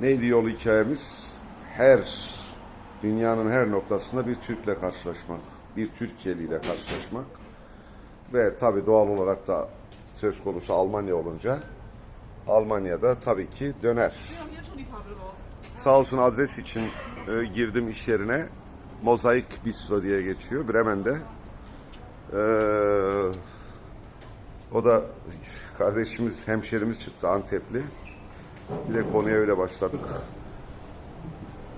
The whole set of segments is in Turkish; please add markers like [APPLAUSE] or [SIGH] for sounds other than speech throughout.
Neydi yol hikayemiz? Her dünyanın her noktasında bir Türk'le karşılaşmak, bir Türkiye'li ile karşılaşmak ve tabi doğal olarak da söz konusu Almanya olunca Almanya'da tabii ki döner. Sağ olsun adres için e, girdim iş yerine. Mozaik Bistro diye geçiyor Bremen'de. Ee, o da kardeşimiz, hemşerimiz çıktı Antepli. Bir de konuya öyle başladık.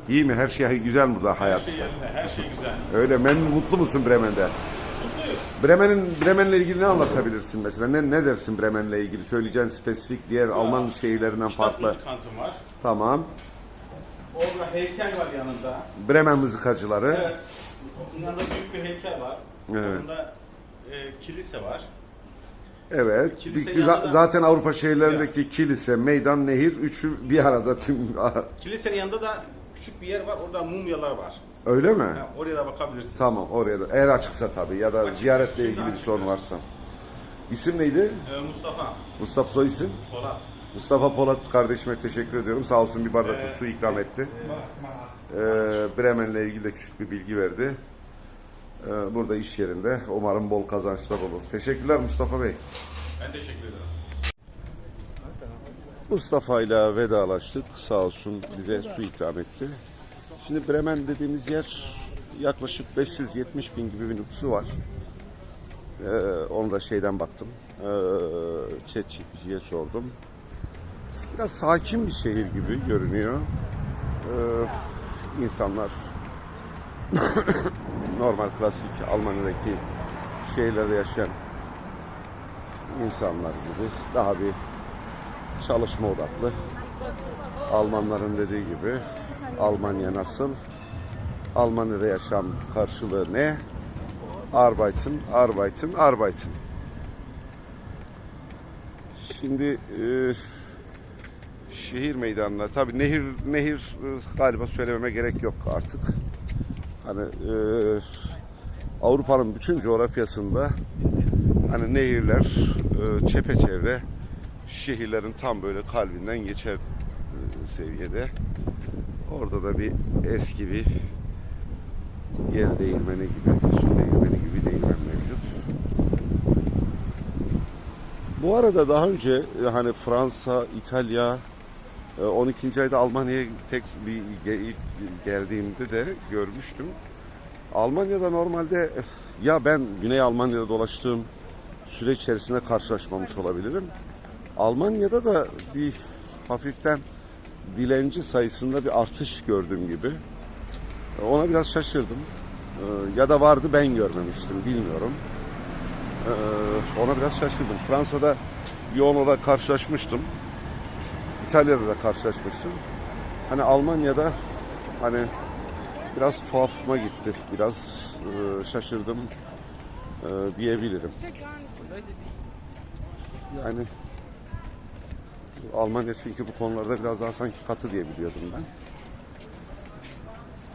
İyi mi? Her şey güzel mi burada hayat? Her şey yerinde, her şey güzel. Öyle memnun, mutlu musun Bremen'de? Mutluyuz. Bremen'in Bremen'le ilgili ne anlatabilirsin mesela? Ne, ne dersin Bremen'le ilgili? Söyleyeceğin spesifik diğer Alman şehirlerinden farklı. Kantım var. Tamam. Orada heykel var yanında. Bremen mızıkacıları. Evet. Yanında büyük bir heykel var. Evet. Yanında e, kilise var. Evet. Kilise Bir- yanında- zaten Avrupa şehirlerindeki kilise, meydan, nehir üçü bir arada tüm [LAUGHS] Kilisenin yanında da küçük bir yer var. Orada mumyalar var. öyle mi? Ha, oraya da bakabilirsin. Tamam oraya da eğer açıksa tabii ya da Açık. ziyaretle Şimdi ilgili bir açık. sorun varsa. İsim neydi? Ee, Mustafa Mustafa soy isim? Polat. Mustafa Polat kardeşime teşekkür ediyorum. Sağ olsun bir bardak da su ikram etti. Ee, Bremen'le ilgili de küçük bir bilgi verdi. Ee, burada iş yerinde. Umarım bol kazançlar olur. Teşekkürler Mustafa Bey. Ben teşekkür ederim. Mustafa ile vedalaştık. Sağ olsun bize su ikram etti. Şimdi Bremen dediğimiz yer yaklaşık 570 bin gibi bir nüfusu var. Ee, onu da şeyden baktım. Ee, ChatGPT'ye sordum. Biraz sakin bir şehir gibi görünüyor. Ee, insanlar normal klasik Almanya'daki şehirlerde yaşayan insanlar gibi daha bir çalışma odaklı. Almanların dediği gibi Almanya nasıl? Almanya'da yaşam karşılığı ne? Arbeiten, Arbeiten, Arbeiten. Şimdi e, şehir meydanına tabi nehir nehir e, galiba söylememe gerek yok artık. Hani e, Avrupa'nın bütün coğrafyasında hani nehirler e, çepeçevre şehirlerin tam böyle kalbinden geçer e, seviyede. Orada da bir eski bir yer değirmeni gibi, su değirmeni gibi değirmen mevcut. Bu arada daha önce e, hani Fransa, İtalya, 12. ayda Almanya'ya tek bir ilk geldiğimde de görmüştüm. Almanya'da normalde ya ben Güney Almanya'da dolaştığım süre içerisinde karşılaşmamış olabilirim. Almanya'da da bir hafiften dilenci sayısında bir artış gördüğüm gibi. Ona biraz şaşırdım. Ee, Ya da vardı ben görmemiştim bilmiyorum. Ee, Ona biraz şaşırdım. Fransa'da yoğun olarak karşılaşmıştım. İtalya'da da karşılaşmıştım. Hani Almanya'da hani biraz tuhafıma gitti. Biraz e, şaşırdım e, diyebilirim. Yani Almanya çünkü bu konularda biraz daha sanki katı diye biliyordum ben.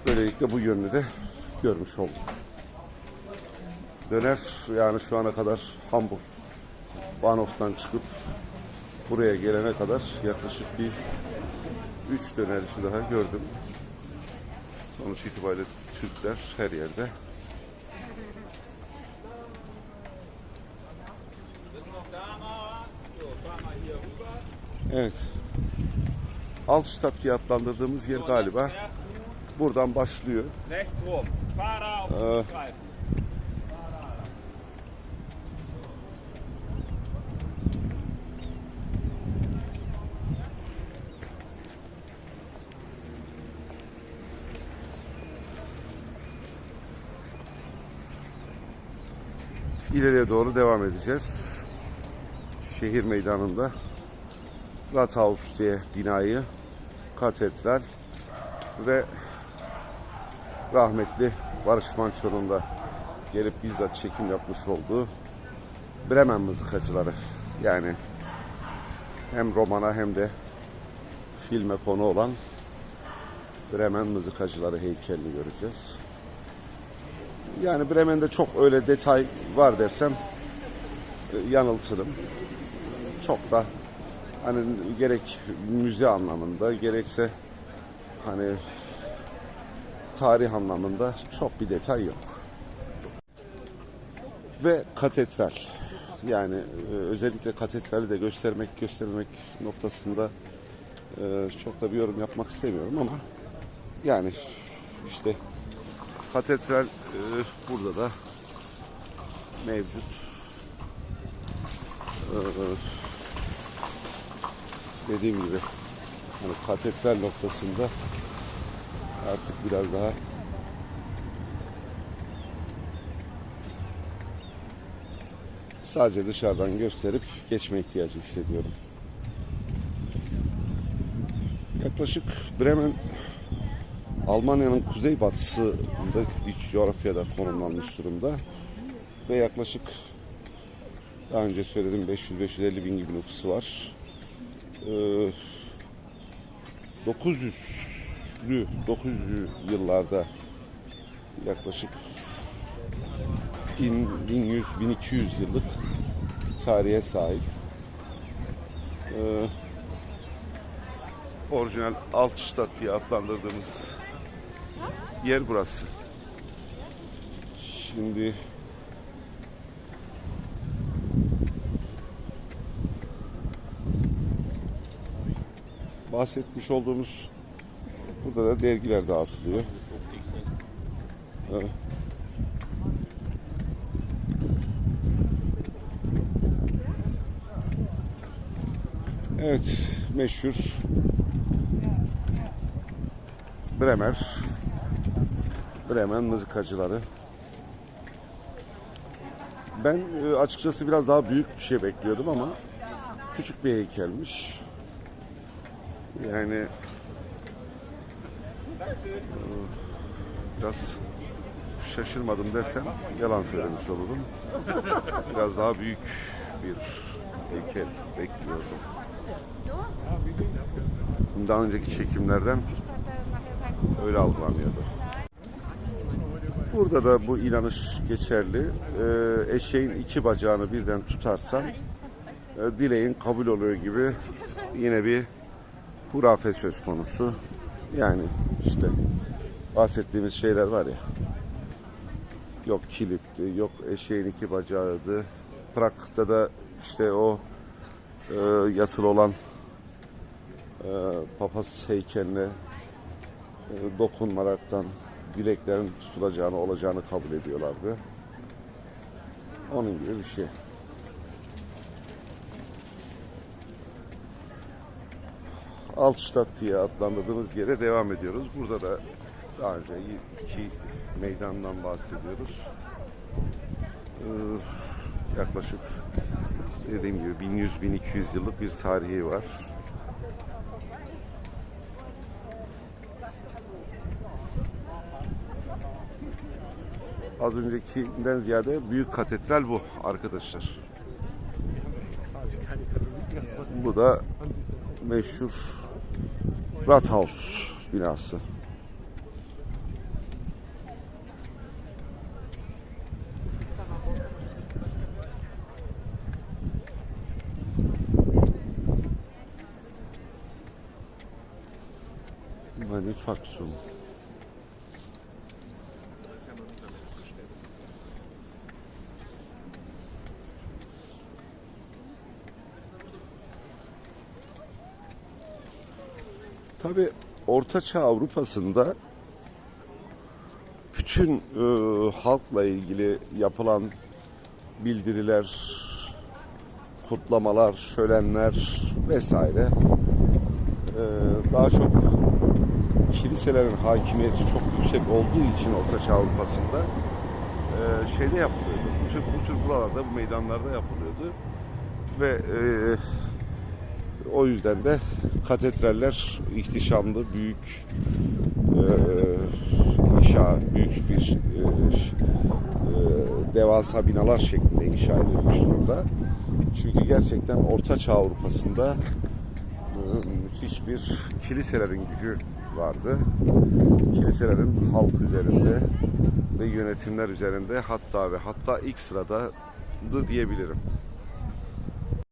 Böylelikle bu yönünü de görmüş oldum. Döner yani şu ana kadar Hamburg Bahnhof'tan çıkıp buraya gelene kadar yaklaşık bir üç dönerci daha gördüm. Sonuç itibariyle Türkler her yerde. Evet. Altstadt diye adlandırdığımız yer galiba buradan başlıyor. Rechts İleriye doğru devam edeceğiz. Şehir meydanında Rathaus diye binayı, katedral ve rahmetli Barış Manço'nun da gelip bizzat çekim yapmış olduğu Bremen mızıkacıları. Yani hem romana hem de filme konu olan Bremen mızıkacıları heykelini göreceğiz. Yani Bremen'de çok öyle detay var dersem e, yanıltırım. Çok da hani gerek müze anlamında gerekse hani tarih anlamında çok bir detay yok. Ve katedral. Yani e, özellikle katedrali de göstermek göstermek noktasında e, çok da bir yorum yapmak istemiyorum ama yani işte katedral e, burada da mevcut. E, dediğim gibi hani katedral noktasında artık biraz daha sadece dışarıdan gösterip geçme ihtiyacı hissediyorum. Yaklaşık Bremen Almanya'nın kuzeybatısında bir coğrafyada konumlanmış durumda ve yaklaşık daha önce söyledim 500-550 bin gibi nüfusu var. Ee, 900'lü 900'lü yıllarda yaklaşık 1100 1200 yıllık tarihe sahip. Ee, orijinal Altstadt diye adlandırdığımız yer burası. Şimdi bahsetmiş olduğumuz burada da dergiler dağıtılıyor. Evet. Evet, meşhur Bremer Bremen mızıkacıları. Ben e, açıkçası biraz daha büyük bir şey bekliyordum ama küçük bir heykelmiş. Yani e, biraz şaşırmadım desem yalan söylemiş olurum. Biraz daha büyük bir heykel bekliyordum. Daha önceki çekimlerden öyle algılanıyordu. Burada da bu inanış geçerli. Ee, eşeğin iki bacağını birden tutarsan e, dileğin kabul oluyor gibi yine bir hurafe söz konusu. Yani işte bahsettiğimiz şeyler var ya. Yok kilitti, yok eşeğin iki bacağıydı. Prag'da da işte o e, yatılı olan e, papaz heykeline e, dokunmaraktan dileklerin tutulacağını, olacağını kabul ediyorlardı. Onun gibi bir şey. Altstadt diye adlandırdığımız yere devam ediyoruz. Burada da daha önce iki meydandan bahsediyoruz. Ee, yaklaşık dediğim gibi 1100-1200 yıllık bir tarihi var. Az öncekinden ziyade büyük katedral bu arkadaşlar. Bu da meşhur Rathaus binası. Manufaktum. Tabi Ortaçağ Avrupa'sında bütün e, halkla ilgili yapılan bildiriler, kutlamalar, şölenler vesaire e, daha çok kiliselerin hakimiyeti çok yüksek olduğu için Ortaçağ Avrupa'sında e, şeyde yapılıyordu. Bu tür, bu tür buralarda, bu meydanlarda yapılıyordu. Ve e, o yüzden de katedraller ihtişamlı, büyük e, inşa, büyük bir e, e, devasa binalar şeklinde inşa edilmiş durumda. Çünkü gerçekten Orta Çağ Avrupa'sında e, müthiş bir kiliselerin gücü vardı. Kiliselerin halk üzerinde ve yönetimler üzerinde hatta ve hatta ilk sırada diyebilirim.